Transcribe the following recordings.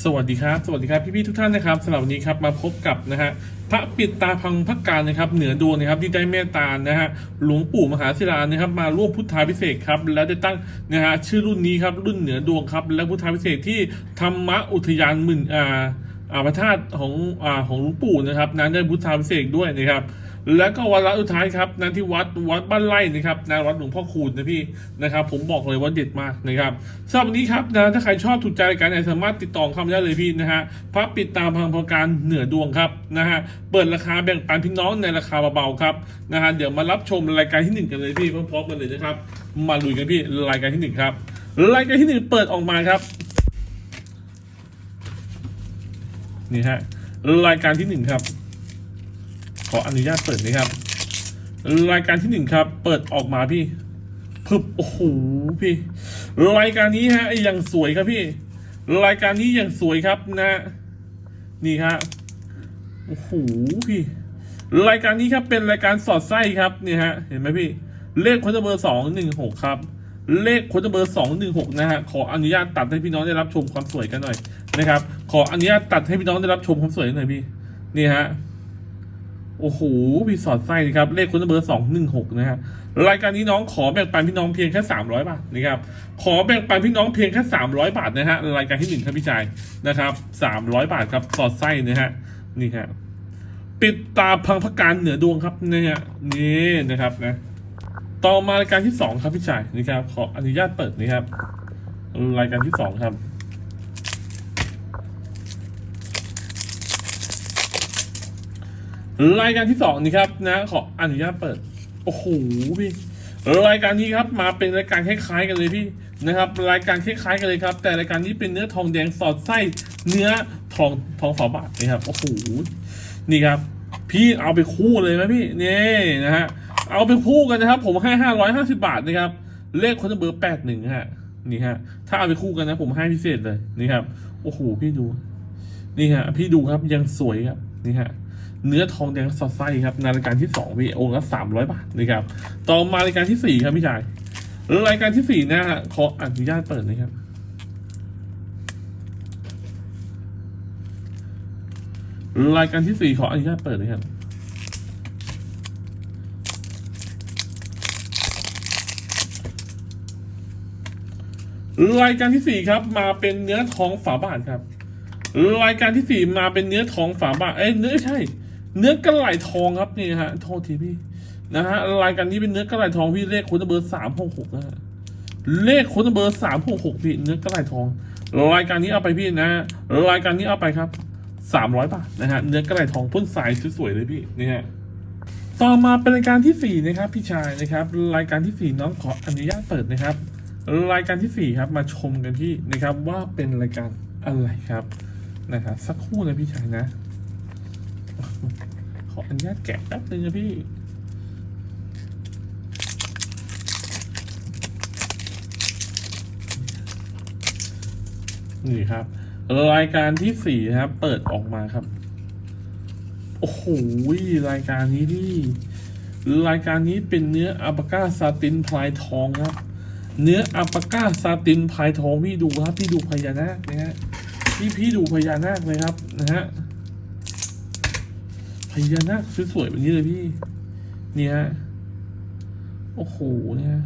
สวัสดีครับ สวัสดีครับพี่ๆทุกท่านนะครับสำหรับวันนี้ครับมาพบกับนะฮะพระปิดตาพังพักการนะครับ เหนือดวงนะครับที่ได้เมตตานะฮะหลวงปู่มหาศิลานะครับ มาร่วมพุทธาพิเศษครับแล้วได้ตั้งนะฮะชื่อรุ่นนี้ครับรุ่นเหนือดวงครับ และพุทธาพิเศษที่ธรรมะอุทยานหมื่นอ่าอาพระธาตุของอ่าของหลวงปู่นะครับ นั้นได้พุทธาพิเศษด้วยนะครับ แล้วก็วันละสุดท้ายครับนั้นที่วัดวัดบ้านไร่นะครับนะวัดหลวงพ่อคูณนะพี่นะครับ ผมบอกเลยว่าเด็ดมากนะครับสำหรับวันนี้ครับนะถ้าใครชอบถูกใจรายการไหนสามารถติดต่อเข้ามาได้เลยพี่นะฮะพระปิดตามพังพการเหนือดวงครับนะฮะเปิดราคาแบ่งปันพี่น้องในราคาเบาๆครับนะฮะเดี๋ยวมารับชมรายการที่หนึ่งกันเลยพี่พร้อมๆกันเลยนะครับ มาลุยกันพี่รายการที่หนึ่งครับรายการที่หนึ่งเปิดออกมาครับนี่ฮะรายการที่หนึ่งครับ ขออนุญาตเปิดนะครับ รายการที่หนึ่งครับ เปิดออกมาพี่พึบโอ้โหพี่ รายการนี้ฮะอย่างสวยครับพี่ รายการนี้อย่างสวยครับนะ นี่ครับโอ้โหพี่ รายการนี้ครับเป็นรายการสอดไส้ครับนี่ฮะ เห็นไหมพี่ เลขคนเบอร์สองหนึ่งหกครับ เลขคนเบอร์สองหนึ่งหกนะฮะขออนุญาตตัดให้พี่น้องได้รับชมความสวยกันหน่อยนะครับ ขออนุญาตตัดให้พี่น้องได้รับชมความสวยหน่อยพี่ นี่ฮะ โอ้โหพี่สอดไส้นะครับ เลขคุณเบอร์สองหนึ่งหกนะฮะ รายการนี้น้องขอแบ่งปันพี่น้องเพียงแค่สามร้อยบาทนะครับ ขอแบ่งปันพี่น้องเพียงแค่สามร้อยบาทนะฮะ รายการที่หนึ่งครับพี่ชายนะครับสามร้อยบาทครับสอดไส้นะฮะ นี่ฮะ ปิดตาพังพักการเหนือดวงครับเนี่ยฮะ นี่นะครับนะ ต่อมารายการที่สองครับพี่ชายนะครับ ขออนุญาตเปิดนะครับ รายการที่สองครับ รายการที่สองนี่ครับนะขออนุญาตเปิด โอ้โหพี่รายการนี้ครับมาเป็นรายการคล้ายๆกันเลยพี่นะครับ รายการคล้ายๆกันเลยครับ แต่รายการนี้เป็นเนื้อทองแดงสอดไส้เนื้อทองทองฝาบาทนะครับโอ้โหนี่ครับ พี่เอาไปคู่เลยไหมพี่นี่นะฮะเอาไปคู่กันนะครับ ผมให้ห้าร้อยห้าสิบาทนะครับ เลขคนเบอร์แปดหนึ่งฮะนี่ฮะถ้าเอาไปคู่กันนะ ผมให้พิเศษเลยนี่ครับโอ้โหพี่ดู นี่ฮะพี่ดูครับยังสวยครับนี่ฮะ เนื้อทองแดงสอดไส้ครับในรายการที่สองพี่องค์ละสามร้อยบาทนะครับต่อมารายการที่สี่ครับพี่ชายรายการที่สี่นะฮะขออนุญาตเปิดนะครับ รายการที่สี่ขออนุญาตเปิดนะครับรายการที่สี่ครับมาเป็นเนื้อทองฝาบาทครับ รายการที่สี่มาเป็นเนื้อทองฝาบาทเอ้ยเนื้อใช่ เนื้อกระไหลทองครับนี่ฮะโทษทีพี่นะฮะรายการนี้เป็นเนื้อกระไหลทองพี่เลขคุณเบอร์สามหกหกนะฮะเลขคุณเบอร์สามหกหกพี่เนื้อกระไหลทอง รายการนี้เอาไปพี่นะ รายการนี้เอาไปครับสามร้อยบาทนะฮะเนื้อกระไหลทองพ่นสายสวยๆเลยพี่นี่ฮะต่อมาเป็นรายการที่สี่นะครับ พี่ชายนะครับ รายการที่สี่น้องขออนุญาตเปิดนะครับ รายการที่สี่ครับมาชมกันที่นะครับว่าเป็นรายการอะไรครับนะครับสักครู่นะพี่ชายนะ ขออนุญาตแกะแป๊บนึงนะพี่นี่ครับรายการที่สี่ครับ เปิดออกมาครับ โอ้โหรายการนี้ที่รายการนี้เป็นเนื้ออัปาก้าซาตินพลายทองครับ เนื้ออัปาก้าซาตินพลายทองพี่ดูครับพี่ดูพญานาคนะฮะพี่พี่ดูพญานาคเลยครับนะฮะ พญานาคสวยๆแบบนี้เลยพี่ เนี่ย โอ้โห เนี่ย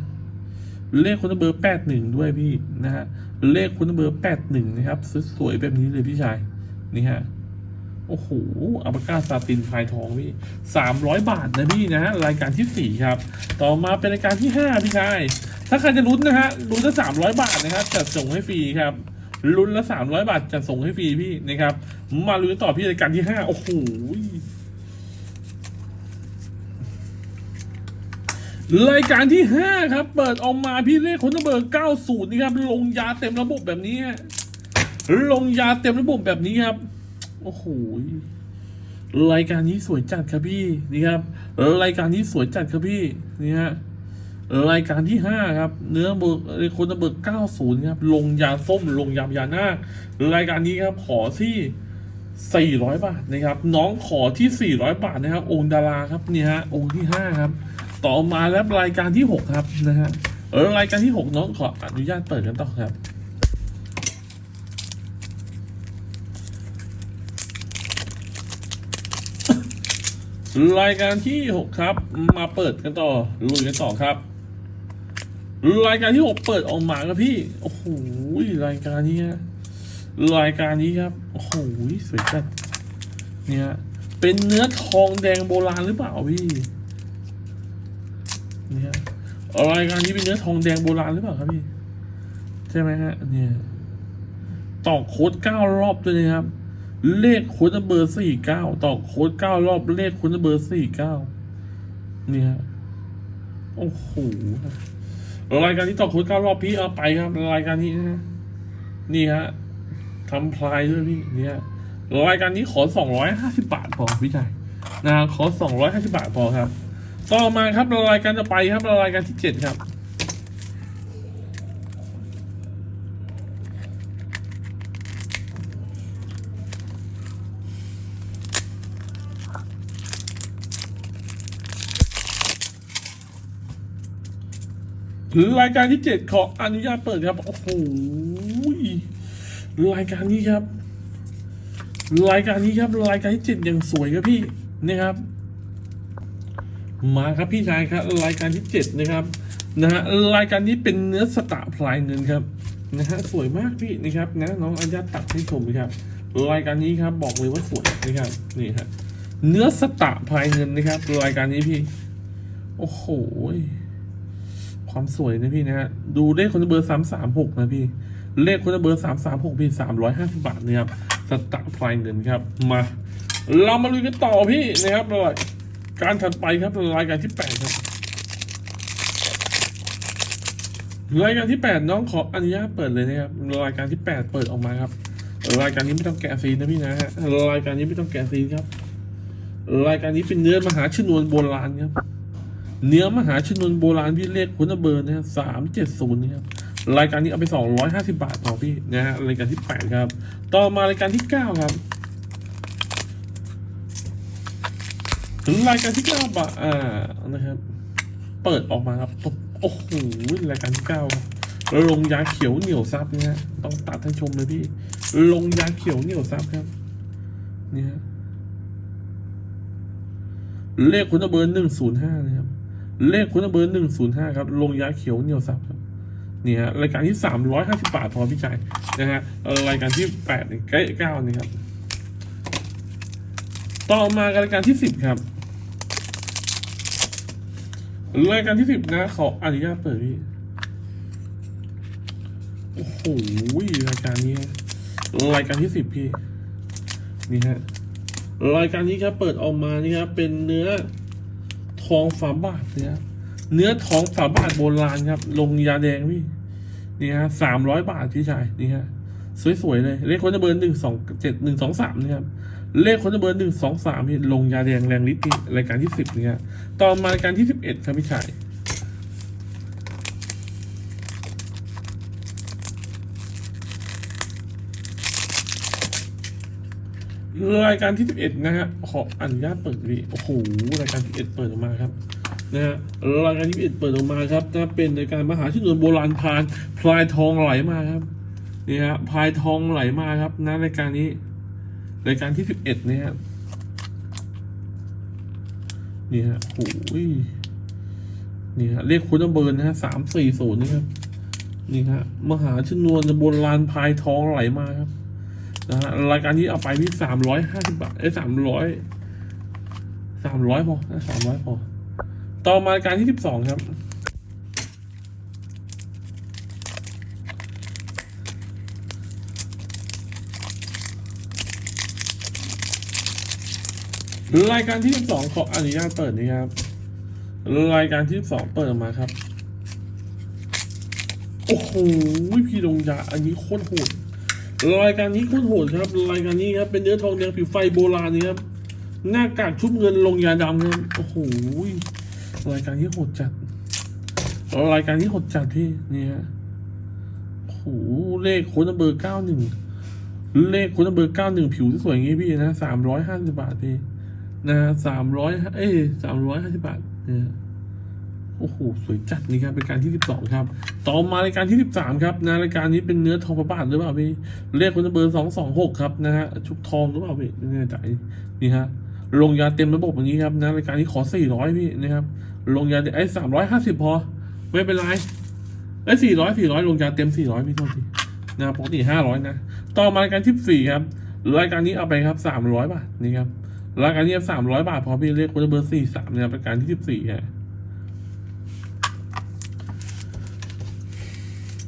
เลขคุณเบอร์แปดหนึ่งด้วยพี่นะฮะ เลขคุณเบอร์แปดหนึ่งนะครับ สวยๆแบบนี้เลยพี่ชาย นี่ฮะ โอ้โหอัลปก้าซาตินพายทองพี่สามร้อยบาทนะพี่นะฮะ รายการที่สี่ครับ ต่อมาเป็นรายการที่ห้าพี่ชาย ถ้าใครจะลุ้นนะฮะ ลุ้นละสามร้อยบาทนะครับจัดส่งให้ฟรีครับลุ้นละสามร้อยบาทจะส่งให้ฟรีพี่นะครับ มาลุ้นต่อพี่รายการที่ห้าโอ้โห รายการที่ห้าครับ เปิดออกมาพี่เลขคนเบอร์เก้าศูนย์นี่ครับ ลงยาเต็มระบบแบบนี้ ลงยาเต็มระบบแบบนี้ครับ โอ้โหรายการนี้สวยจัดครับพี่นี่ครับ รายการนี้สวยจัดครับพี่นี่ฮะรายการที่ห้าครับ เนื้อเบิกคนเบิกเก้าศูนย์ครับ ลงยาส้ม ลงยามยาหน้ารายการนี้ครับ ขอที่สี่ร้อยบาทนะครับ น้องขอที่สี่ร้อยบาทนะครับ องค์ดาราครับนี่ฮะองค์ที่ห้าครับ ต่อมาแล้วรายการที่ 6 ครับนะฮะเออรายการที่ 6 น้องขออนุญาตเปิดกันต่อครับรายการที่ 6 ครับ มาเปิดกันต่อลุยกันต่อครับ รายการที่ 6 เปิดออกมาครับพี่โอ้โหรายการนี้รายการนี้ครับโอ้โหสวยจัดเนี่ยเป็นเนื้อทองแดงโบราณหรือเปล่าพี่ นี่ยรายการนี้เป็นเนื้อทองแดงโบราณหรือเปล่าครับพี่ ใช่ไหมฮะ เนี่ยต่อโค้ดเก้ารอบด้วยนะครับ เลขโค้ดเบอร์สี่เก้าต่อโค้ดเก้ารอบ เลขโค้ดเบอร์สี่เก้าเนี่ยโอ้โหรายการที่ต่อโค้ดเก้ารอบพี่เอาไปครับ รายการนี้นะนี่ฮะทำพลายด้วยพี่เนี่ยรายการนี้ขอสองร้อยห้าสิบาทพอพี่ชายนะขอสองร้อยห้าสิบาทพอครับ ต่อมาครับรายการจะไปครับรายการที่เจ็ดครับรายการที่เจ็ดขออนุญาตเปิดครับ โอ้โหรายการนี้ครับ รายการนี้ครับรายการที่เจ็ดอย่างสวยครับพี่นี่ครับ มาครับพี่ชายครับรายการที่เจ็ดนะครับนะฮะรายการนี้เป็นเนื้อสตะพลายเงินครับนะฮะสวยมากพี่นะครับนะน้องอนุญาตัดให้ชมนะครับรายการนี้ครับบอกเลยว่าสวยนะครับนี่ครับเนื้อสตะพลายเงินนะครับรายการนี้พี่ โอ้โหความสวยนะพี่นะฮะดูเลขคนเบอร์สามสามหกนะพี่ เลขคนเบอร์สามสามหกพี่สามร้อยห้าสิบาทนะครับสตาร์ทไฟเงินครับ มา เรามาลุยกันต่อพี่นะครับราย การถัดไปครับรายการที่แปดครับรายการที่แปดน้องขออนุญาตเปิดเลยนะครับรายการที่แปดเปิดออกมาครับ รายการนี้ไม่ต้องแกะซีนนะพี่นะฮะรายการนี้ไม่ต้องแกะซีนครับ รายการนี้เป็นเนื้อมหาชนวนโบราณครับ เนื้อมหาชนวนโบราณพี่เลขคุณเบอร์นะสามเจ็ดศูนย์นะครับรายการนี้เอาไปสองร้อยห้าสิบาทต่อพี่นะฮะรายการที่แปดครับ ต่อมารายการที่เก้าครับ รายการที่เก้าบาทอ่านะครับ เปิดออกมาครับโอ้โหรายการที่เก้าครับลงยาเขียวเหนียวซับนะฮะต้องตัดให้ชมเลยพี่ ลงยาเขียวเหนียวซับครับเนี่ยเลขคุณเบอร์หนึ่งศูนย์ห้านะครับ เลขคุณเบอร์หนึ่งศูนย์ห้าครับ ลงยาเขียวเหนียวซับครับนี่ฮะรายการที่สามร้อยห้าสิบาทพอพี่ชายนะฮะรายการที่แปดใกล้เก้านี่ครับ ต่อมากับรายการที่สิบครับ รายการที่สิบนะขออนุญาตเปิดพี่โอ้โหรายการนี้รายการที่สิบพี่นี่ฮะรายการนี้ครับเปิดออกมานี่ครับเป็นเนื้อทองฝาบาทเนะครับเนื้อทองฝาบาทโบราณครับ ลงยาแดงพี่นี่ฮะสามร้อยบาทพี่ชายนี่ฮะสวยๆเลยเลขคนจะเบอร์หนึ่งสองเจ็ดหนึ่งสองสามนะครับ เลขคนจะเบอร์หนึ่งสองสามลงยาแดงแรงฤทธิ์รายการที่สิบเนี่ฮะต่อมารายการที่สิบเอ็ดครับพี่ชายรายการที่ 11 นะฮะ ขออนุญาตเปิดดีโอ้โห รายการที่11เปิดออกมาครับ นะฮะ รายการที่11เปิดออกมาครับนะเป็นรายการมหาชนวนโบราณพานพลายทองไหลมาครับ นี่ฮะ พลายทองไหลมาครับนะรายการนี้ รายการที่11เนี่ยนี่ฮะโอ้ยนี่ฮะเลขคุณเบอร์นนะฮะสามสี่ศูนย์นี่ครับนี่ฮะมหาชนวนโบราณพายทองไหลมาครับนะฮะรายการนี้เอาไปที่สามร้อยห้าสิบบาทเอ้สามร้อยสามร้อยพอสามร้อยพอ ต่อมารายการที่สิบสองครับ รายการที่สองขออนุญาตเปิดนะครับ รายการที่สองเปิดออกมาครับ โอ้โหพี่ลงยาอันนี้โคตรโหดรายการนี้โคตรโหดครับรายการนี้ครับเป็นเนื้อทองแดงผิวไฟโบราณนี่ครับหน้ากากชุบเงินลงยาดำครับโอ้โหรายการนี้โหดจัดรายการนี้โหดจัดพี่นี่ฮะโอ้โหเลขโค้ดเบอร์เก้าหนึ่งเลขโค้ดเบอร์เก้าหนึ่งผิวที่สวยอย่างงี้พี่นะสามร้อยห้าสิบบาทพี่ นะสามร้อยเอ้สามร้อยห้าสิบบาทเนี่ยโอ้โหสวยจัดนี่ครับเป็นการที่สิบสองครับ ต่อมารายการที่สิบสามครับนะรายการนี้เป็นเนื้อทองประบาทหรือเปล่าพี่เลขคนเบอร์สองสองหกครับนะฮะชุบทองหรือเปล่าพี่ไม่แน่ใจนี่ฮะลงยาเต็มระบบอย่างนี้ครับนะรายการนี้ขอสี่ร้อยพี่นะครับ ลงยาไอ้สามร้อยห้าสิบพอ ไม่เป็นไรไอ้สี่ร้อยสี่ร้อยลงยาเต็มสี่ร้อยพี่โทษทีนะปกติห้าร้อยนะ ต่อมารายการที่สี่ครับรายการนี้เอาไปครับสามร้อยบาทนี่ครับ รายการนี้สามร้อยบาทพอพี่เรียกคนเบอร์สี่สามเนี่ยรายการที่สิบสี่ฮะ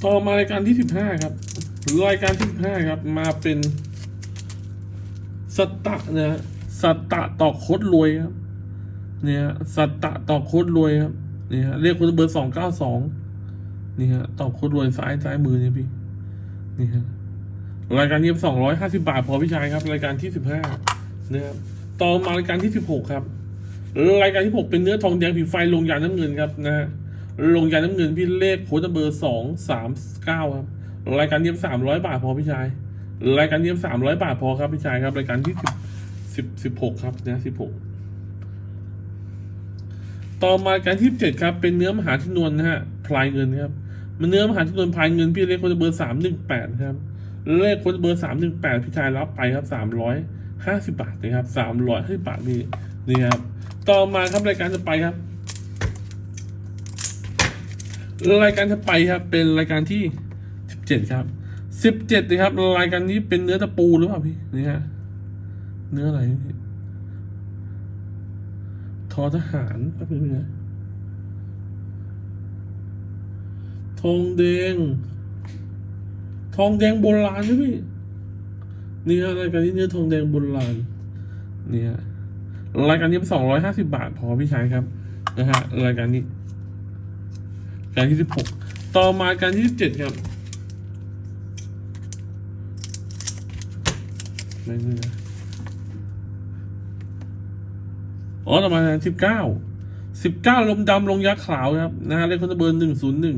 ต่อมารายการที่สิบห้าครับ รายการที่สิบห้าครับ มาเป็นสตะนะฮะสตะต่อโคตรรวยครับ เนี่ยสตะต่อโคตรรวยครับเนี่ยเรียกคนเบอร์สองเก้าสองนี่ฮะต่อโคตรรวยซ้ายซ้ายมือเนี่ยพี่นี่ฮะรายการนี้สองร้อยห้าสิบาทพอพี่ชายครับ รายการที่สิบห้านะครับ ต่อมารายการที่สิบหกครับ รายการที่หกเป็นเนื้อทองแดงผิวไฟลงยาน้ำเงินครับนะฮะลงยาน้ำเงินพี่เลขโค้ดเบอร์สองสามเก้าครับ รายการเนี้สามร้อยบาทพอพี่ชาย รายการเนี้สามร้อยบาทพอครับพี่ชายครับ รายการที่สิบสิบสิบหกครับนะสิบหกต่อมาการที่เจ็ดครับ เป็นเนื้อมหาชนวนนะฮะพลายเงินครับ มันเนื้อมหาชนวนพลายเงินพี่เลขโคนเบอร์สามหนึ่งแปดครับ เลขโคนเบอร์สามหนึ่งแปดพี่ชายรับไปครับสามร้อย ห้าสิบาทนะครับสามร้อยห้าสิบาทนี่นี่ครับต่อมาครับรายการจะไปครับ รายการจะไปครับ เป็นรายการที่สิบเจ็ดครับสิบเจ็ดนะครับรายการนี้เป็นเนื้อตะปูหรือเปล่าพี่นี่ฮะเนื้ออะไรพี่ทอทหารแป๊บนึงนะทองแดง ทองแดงโบราณใช่ไหม นี่ฮะรายการนี้เนื้อทองแดงโบราณนี่ฮะรายการนี้สองร้อยห้าสิบาทพอพี่ชายครับนะฮะรายการนี้ การที่สิบหกต่อมาการที่สิบเจ็ดครับไม่นี่นะอ๋อประมาณสิบเก้าสิบเก้าลมดำลงยักษ์ขาวครับนะฮะเลขคนเบอร์หนึ่งศูนย์หนึ่ง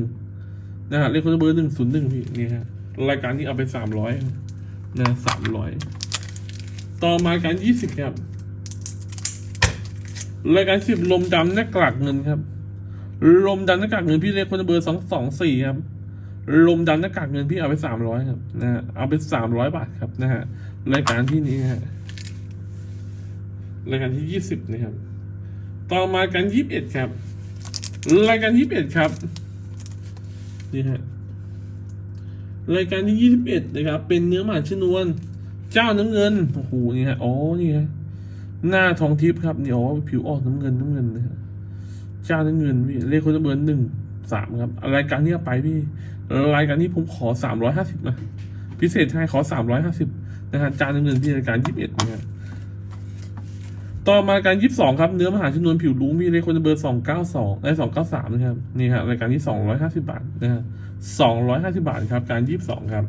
นะฮะเลขคนเบอร์หนึ่งศูนย์หนึ่งพี่นี่ฮะรายการนี้เอาไปสามร้อย นะสามร้อยต่อมาการยี่สิบครับรายการสิบลมดำหน้ากากเงินครับ ลมดำหน้ากากเงินพี่เลขคนเบอร์สองสองสี่ครับ ลมดำหน้ากากเงินพี่เอาไปสามร้อยครับนะฮะเอาไปสามร้อยบาทครับนะฮะรายการที่นี้ฮะรายการที่ยี่สิบนะครับ ต่อมาการยี่สิบเอ็ดครับ รายการยี่สิบเอ็ดครับนี่ฮะ รายการที่ยี่สิบเอ็ดนะครับ เป็นเนื้อหมาชนวน เจ้าน้ำเงิน โอ้โห นี่ฮะ อ๋อ นี่ฮะ หน้าทองทิพย์ครับนี่อ๋อผิวออกน้ำเงินน้ำเงินนะฮะเจ้าน้ำเงินพี่ เลขคนเบอร์หนึ่งสามครับ รายการนี้ไปพี่ รายการนี้ผมขอสามร้อยห้าสิบนะ พิเศษให้ขอสามร้อยห้าสิบนะฮะจานน้ำเงินที่รายการยี่สิบเอ็ดนะฮะต่อมาการยี่สิบสองครับ เนื้อมหาชนวนผิวลุ้งมีเลขคนเบอร์สองเก้าสองและสองเก้าสามนะครับ นี่ฮะรายการที่สองร้อยห้าสิบาทนะฮะ สองร้อยห้าสิบาทครับการยี่สิบสองครับ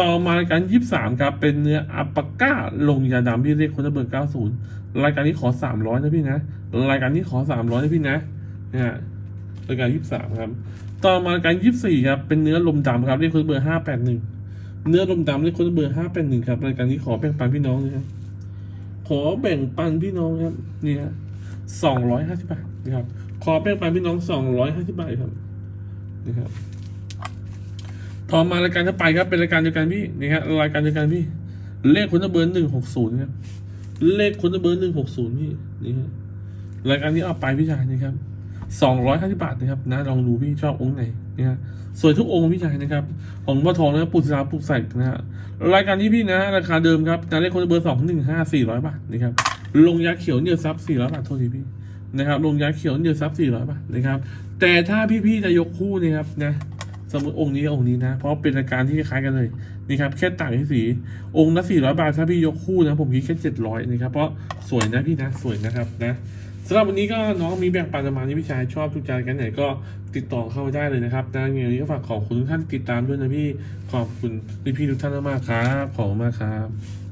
ต่อมาการยี่สิบสามครับ เป็นเนื้ออัปปาก้าลงยาดำที่เลขคนเบอร์เก้าศูนย์รายการนี้ขอสามร้อยนะพี่นะ รายการนี้ขอสามร้อยนะพี่นะนะฮะรายการยี่สิบสามครับ ต่อมาการยี่สิบสี่ครับ เป็นเนื้อลมดำครับเลขคนเบอร์ห้าแปดหนึ่งเนื้อลมดำเลขคนเบอร์ห้าแปดหนึ่งครับ รายการนี้ขอแบ่งปันพี่น้องนะครับ ขอแบ่งปันพี่น้องครับนี่ฮะสองร้อยห้าสิบบาทนะครับ ขอแบ่งปันพี่น้องสองร้อยห้าสิบบาทครับนี่ครับ ต่อมารายการจะไปครับเป็นรายการเดียวกันพี่นี่ฮะรายการเดียวกันพี่ เลขคนเบอร์หนึ่งหกศูนย์ครับเลขคนเบอร์หนึ่งหกศูนย์พี่นี่ฮะรายการนี้เอาไปพี่ชายนี่ครับสองร้อยห้าสิบบาทนะครับนะลองดูพี่ชอบองค์ไหนนี่ฮะสวยทุกองค์พี่ชายนะครับของพ่อทองนะปุษราปุกใส่นะฮะรายการที่พี่นะ ราคาเดิมครับนะเลขคนเบอร์สองหนึ่งห้าสี่ร้อยบาทนะครับลงยาเขียวเนียวซับสี่ร้อยบาทโทษทีพี่นะครับลงยาเขียวเนียวซับสี่ร้อยบาทนะครับแต่ถ้าพี่ๆจะยกคู่นะครับนะ สมมติองค์นี้องค์นี้นะ เพราะเป็นอาการที่คล้ายกันเลย นี่ครับแค่ต่างที่สี องค์ละสี่ร้อยบาทถ้าพี่ยกคู่นะผมคิดแค่เจ็ดร้อยนะครับ เพราะสวยนะพี่นะสวยนะครับนะสำหรับวันนี้ก็น้องมีแบ่งปันประมาณนี้พี่ชายชอบทุกใจกันไหนก็ติดต่อเข้ามาได้เลยนะครับนะอย่างนี้ก็ฝากขอบคุณทุกท่านติดตามด้วยนะพี่ขอบคุณพี่ทุกท่านมากครับขอบคุณมากครับ